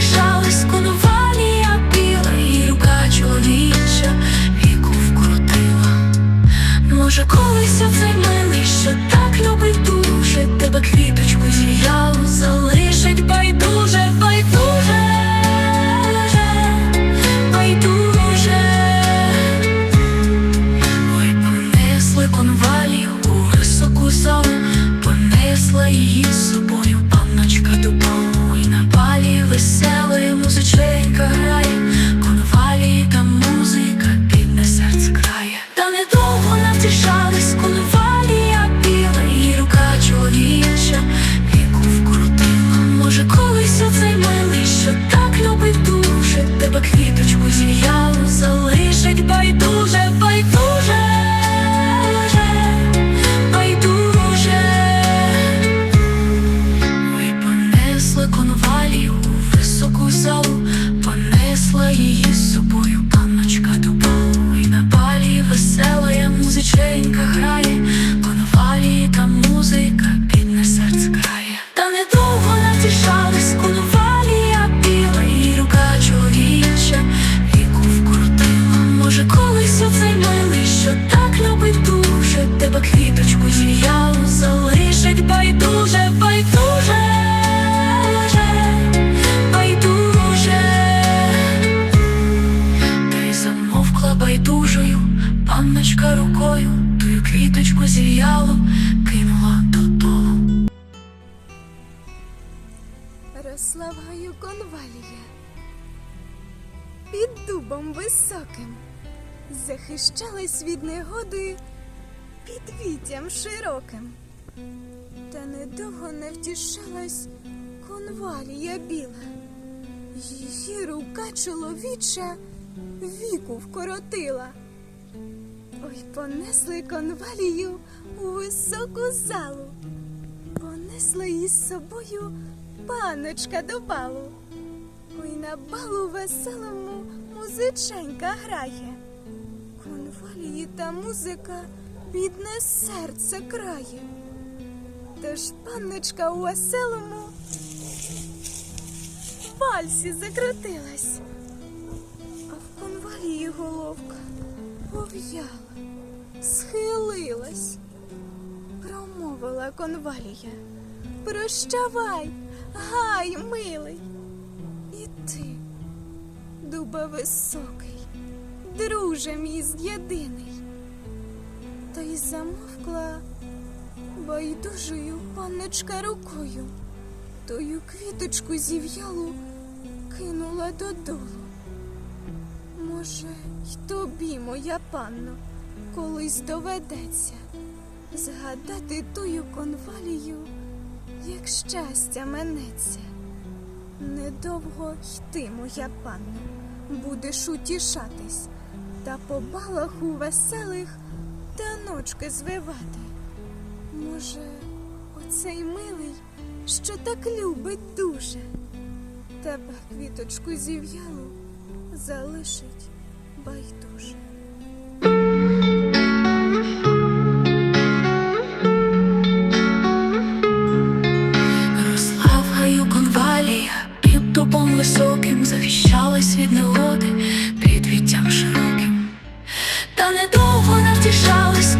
Недовго навтішались біла, і рука чоловіча віку вкрутила. Може, колись оцей милий, так любить дуже, тебе квіточку зів'ялу залишить байдуже, панночка рукою, тую квіточку зів'ялу кинула додолу. Росла конвалія під дубом високим, захищалась від негоди під віттям широким. Та недовго не втішалась конвалія біла, її рука чоловіча віку вкоротила. Ой, понесли конвалію у високу залу. Понесла її з собою паночка до балу. Ой, на балу веселому музиченька грає. Конвалії та музика бідне серце крає. Тож панночка у веселому вальсі закрутилась, а в конвалії головка пов'яла, схилилась промовила конвалія. Прощавай, гай, милий. І ти, дуба високий, друже мій єдиний. Та й замовкла байдужою панночка рукою, тою квіточку зів'ялу кинула додолу. Може, й тобі, моя панно, колись доведеться згадати тую конвалію, як щастя минеться. Недовго йти, моя панно, будеш утішатись, та по балах у веселих таночки звивати. Може, оцей милий, що так любить дуже, тебе квіточку зів'ялу залишить байдуже. Росла в гаю конвалія, під дубом високим захищалась від негоди під віттям широким. Та недовго навтішались,